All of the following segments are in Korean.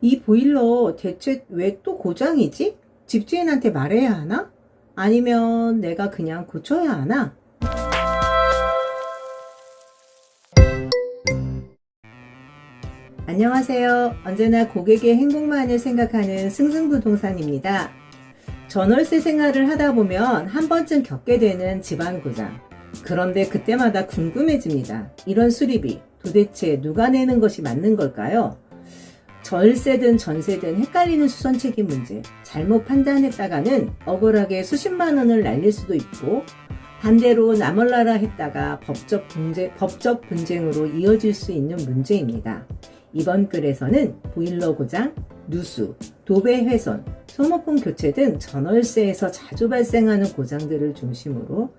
이 보일러 대체 왜 또 고장이지? 집주인한테 말해야 하나? 아니면 내가 그냥 고쳐야 하나? 안녕하세요. 언제나 고객의 행복만을 생각하는 승승부동산입니다. 전월세 생활을 하다 보면 한 번쯤 겪게 되는 집안 고장. 그런데 그때마다 궁금해집니다. 이런 수리비 도대체 누가 내는 것이 맞는 걸까요? 절세든 전세든 헷갈리는 수선 책임 문제. 잘못 판단했다가는 억울하게 수십만 원을 날릴 수도 있고 반대로 나몰라라 했다가 법적 분쟁, 법적 분쟁으로 이어질 수 있는 문제입니다. 이번 글에서는 보일러 고장, 누수, 도배 훼손, 소모품 교체 등 전월세에서 자주 발생하는 고장들을 중심으로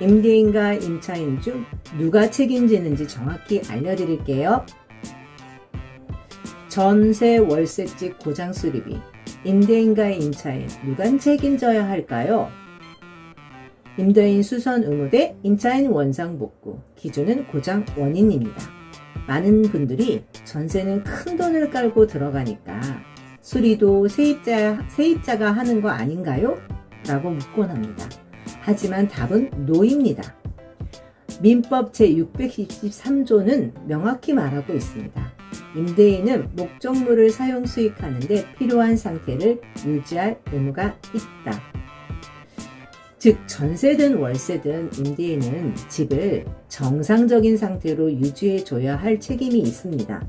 임대인과 임차인 중 누가 책임지는지 정확히 알려드릴게요. 전세 월세집 고장 수리비, 임대인과 임차인 누가 책임져야 할까요? 임대인 수선 의무 대 임차인 원상 복구, 기준은 고장 원인입니다. 많은 분들이 전세는 큰 돈을 깔고 들어가니까 수리도 세입자, 세입자가 하는 거 아닌가요? 라고 묻곤 합니다. 하지만 답은 노입니다. 민법 제623조는 명확히 말하고 있습니다. 임대인은 목적물을 사용 수익하는 데 필요한 상태를 유지할 의무가 있다. 즉 전세든 월세든 임대인은 집을 정상적인 상태로 유지해 줘야 할 책임이 있습니다.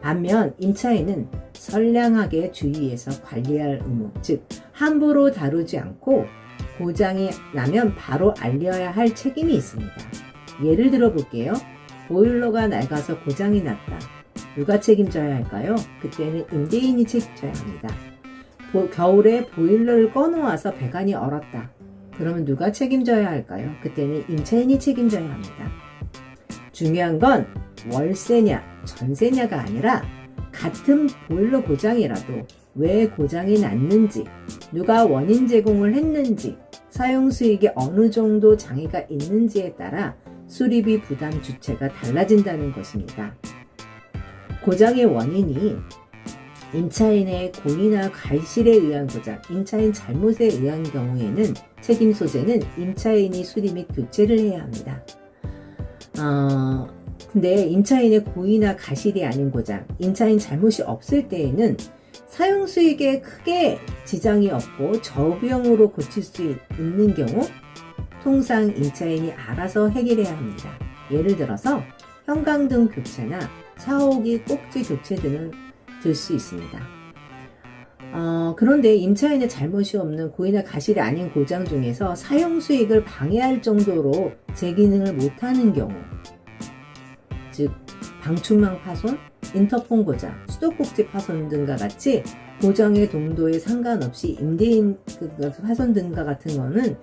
반면 임차인은 선량하게 주의해서 관리할 의무, 즉 함부로 다루지 않고 고장이 나면 바로 알려야 할 책임이 있습니다. 예를 들어 볼게요. 보일러가 낡아서 고장이 났다. 누가 책임져야 할까요? 그때는 임대인이 책임져야 합니다. 보- 겨울에 보일러를 꺼놓아서 배관이 얼었다. 그러면 누가 책임져야 할까요? 그때는 임차인이 책임져야 합니다. 중요한 건 월세냐, 전세냐가 아니라 같은 보일러 고장이라도 왜 고장이 났는지, 누가 원인 제공을 했는지, 사용 수익에 어느 정도 장애가 있는지에 따라 수리비 부담 주체가 달라진다는 것입니다. 고장의 원인이 임차인의 고의나 과실에 의한 고장, 임차인 잘못에 의한 경우에는 책임 소재는 임차인이 수리 및 교체를 해야 합니다. 어, 근데 임차인의 고의나 가실이 아닌 고장, 임차인 잘못이 없을 때에는 사용 수익에 크게 지장이 없고 저비용으로 고칠 수 있는 경우 통상 임차인이 알아서 해결해야 합니다. 예를 들어서 형광등 교체나 샤워기 꼭지 교체 등을 들 수 있습니다. 어, 그런데 임차인의 잘못이 없는 고의나 가실이 아닌 고장 중에서 사용 수익을 방해할 정도로 제 기능을 못하는 경우, 즉 방충망 파손, 인터폰 고장, 수도꼭지 파손 등과 같이 고장의 동도에 상관없이 임대인 그 파손 등과 같은 거는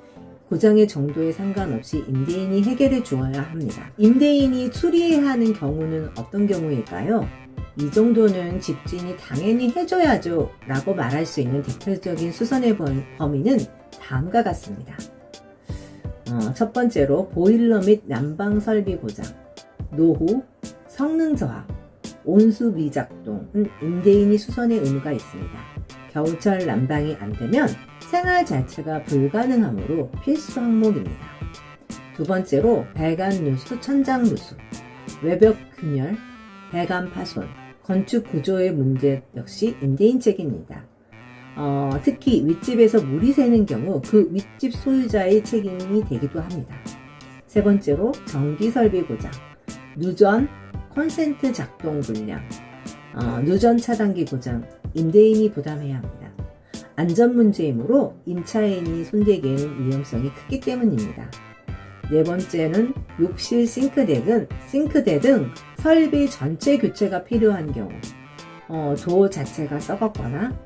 고장의 정도에 상관없이 임대인이 해결해 주어야 합니다. 임대인이 수리해야 하는 경우는 어떤 경우일까요? 이 정도는 집주인이 당연히 해줘야죠 라고 말할 수 있는 대표적인 수선의 범위는 다음과 같습니다. 어, 첫 번째로 보일러 및 난방 설비 고장, 노후, 성능 저하, 온수 미작동은 임대인이 수선의 의무가 있습니다. 겨울철 난방이 안 되면 생활 자체가 불가능하므로 필수 항목입니다. 두 번째로 배관 누수, 천장 누수, 외벽 균열, 배관 파손, 건축 구조의 문제 역시 임대인 책임입니다. 어, 특히 윗집에서 물이 새는 경우 그 윗집 소유자의 책임이 되기도 합니다. 세 번째로 전기 설비 고장, 누전, 콘센트 작동 불량, 어, 누전 차단기 고장, 임대인이 부담해야 합니다. 안전 문제이므로 임차인이 손대기에는 위험성이 크기 때문입니다. 네 번째는 욕실 싱크대 등, 싱크대 등 설비 전체 교체가 필요한 경우, 어, 도 자체가 썩었거나,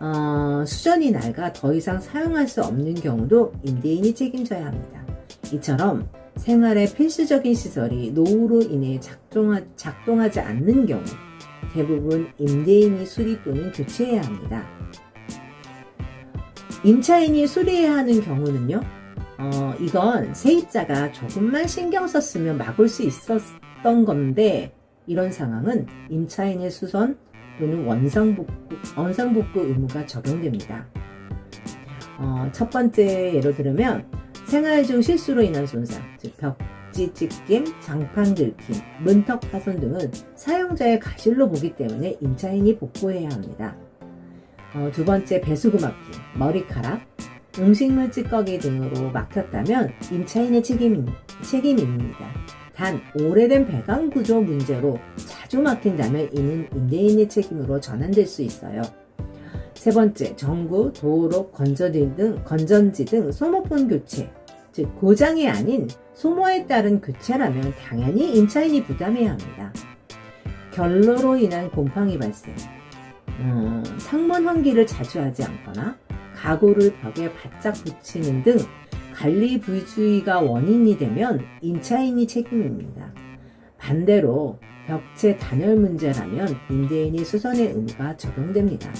어, 수전이 낡아 더 이상 사용할 수 없는 경우도 임대인이 책임져야 합니다. 이처럼 생활의 필수적인 시설이 노후로 인해 작동하, 작동하지 않는 경우, 대부분 임대인이 수리 또는 교체해야 합니다. 임차인이 수리해야 하는 경우는요, 어, 이건 세입자가 조금만 신경 썼으면 막을 수 있었던 건데, 이런 상황은 임차인의 수선 또는 원상복구, 원상복구 의무가 적용됩니다. 어, 첫 번째 예로 들으면 생활 중 실수로 인한 손상, 즉 벽 지 찢김, 장판 긁힘, 문턱 파손 등은 사용자의 가실로 보기 때문에 임차인이 복구해야 합니다. 어, 두 번째 배수구 막힘, 머리카락, 음식물 찌꺼기 등으로 막혔다면 임차인의 책임, 책임입니다. 단 오래된 배관 구조 문제로 자주 막힌다면 이는 임대인의 책임으로 전환될 수 있어요. 세 번째, 전구, 도로, 건전지 등, 건전지 등 소모폰 교체, 즉 고장이 아닌 소모에 따른 교체라면 당연히 임차인이 부담해야 합니다. 결로로 인한 곰팡이 발생, 음, 상문 환기를 자주 하지 않거나 가구를 벽에 바짝 붙이는 등 관리 부주의가 원인이 되면 임차인이 책임입니다. 반대로 벽체 단열 문제라면 임대인이 수선의 의무가 적용됩니다.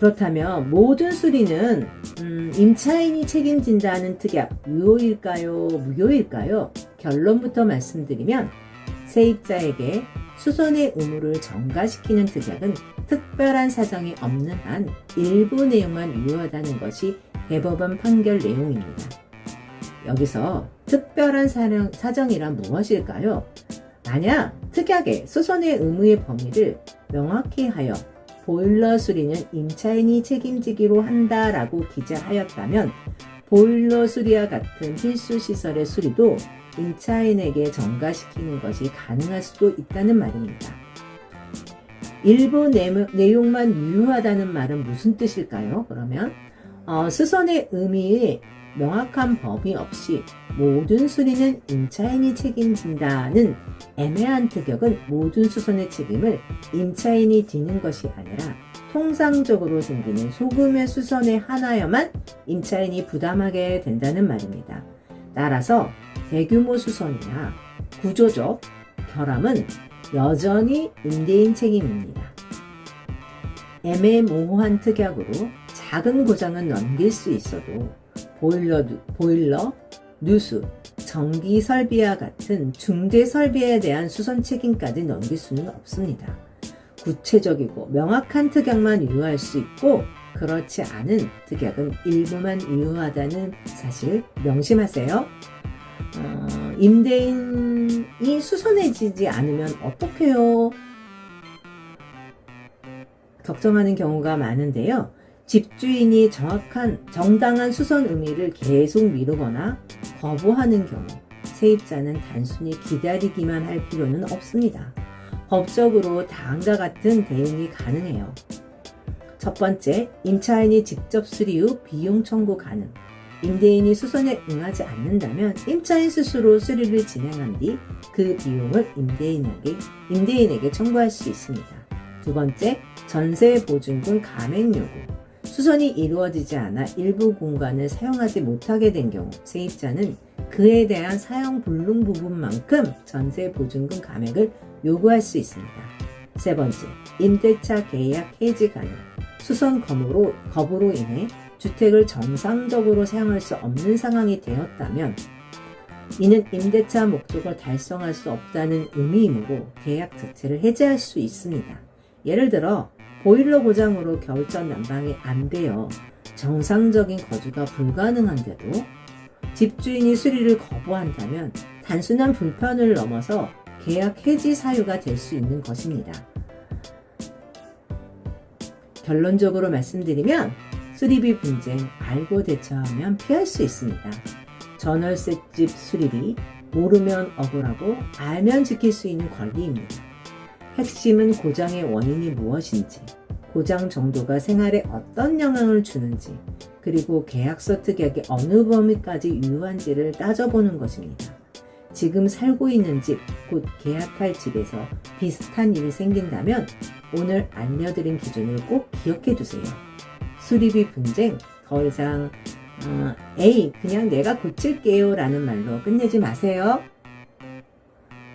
그렇다면 모든 수리는 음, 임차인이 책임진다는 특약 유효일까요? 무효일까요? 결론부터 말씀드리면 세입자에게 수선의 의무를 전가시키는 특약은 특별한 사정이 없는 한 일부 내용만 유효하다는 것이 대법원 판결 내용입니다. 여기서 특별한 사정, 사정이란 무엇일까요? 만약 특약에 수선의 의무의 범위를 명확히 하여 보일러 수리는 임차인이 책임지기로 한다라고 기재하였다면 보일러 수리와 같은 필수 시설의 수리도 임차인에게 전가시키는 것이 가능할 수도 있다는 말입니다. 일부 내용만 유효하다는 말은 무슨 뜻일까요? 그러면 어, 수선의 의미에 명확한 범위 없이 모든 수리는 임차인이 책임진다는 애매한 특약은 모든 수선의 책임을 임차인이 지는 것이 아니라 통상적으로 생기는 소금의 수선의 하나여만 임차인이 부담하게 된다는 말입니다. 따라서 대규모 수선이나 구조적 결함은 여전히 임대인 책임입니다. 애매모호한 특약으로 작은 고장은 넘길 수 있어도 보일러, 보일러, 누수, 전기 설비와 같은 중대 설비에 대한 수선 책임까지 넘길 수는 없습니다. 구체적이고 명확한 특약만 유효할 수 있고 그렇지 않은 특약은 일부만 유효하다는 사실 명심하세요. 어, 임대인이 수선해지지 않으면 어떡해요? 걱정하는 경우가 많은데요. 집주인이 정확한 정당한 수선 의미를 계속 미루거나 거부하는 경우 세입자는 단순히 기다리기만 할 필요는 없습니다. 법적으로 다음과 같은 대응이 가능해요. 첫 번째, 임차인이 직접 수리 후 비용 청구 가능. 임대인이 수선에 응하지 않는다면 임차인 스스로 수리를 진행한 뒤 그 비용을 임대인에게, 임대인에게 청구할 수 있습니다. 두 번째, 전세 보증금 감액 요구. 수선이 이루어지지 않아 일부 공간을 사용하지 못하게 된 경우 세입자는 그에 대한 사용 불능 부분만큼 전세 보증금 감액을 요구할 수 있습니다. 세 번째, 임대차 계약 해지 가능. 수선 거부로, 거부로 인해 주택을 정상적으로 사용할 수 없는 상황이 되었다면 이는 임대차 목적을 달성할 수 없다는 의미이므로 계약 자체를 해제할 수 있습니다. 예를 들어 보일러 고장으로 겨울전 난방이 안 되어 정상적인 거주가 불가능한데도 집주인이 수리를 거부한다면 단순한 불편을 넘어서 계약 해지 사유가 될 수 있는 것입니다. 결론적으로 말씀드리면 수리비 분쟁 알고 대처하면 피할 수 있습니다. 전월세집 수리비 모르면 억울하고 알면 지킬 수 있는 권리입니다. 핵심은 고장의 원인이 무엇인지, 고장 정도가 생활에 어떤 영향을 주는지, 그리고 계약서 특약이 어느 범위까지 유효한지를 따져보는 것입니다. 지금 살고 있는 집, 곧 계약할 집에서 비슷한 일이 생긴다면 오늘 알려드린 기준을 꼭 기억해 두세요. 수리비 분쟁 더 이상 어, 에이 그냥 내가 고칠게요 라는 말로 끝내지 마세요.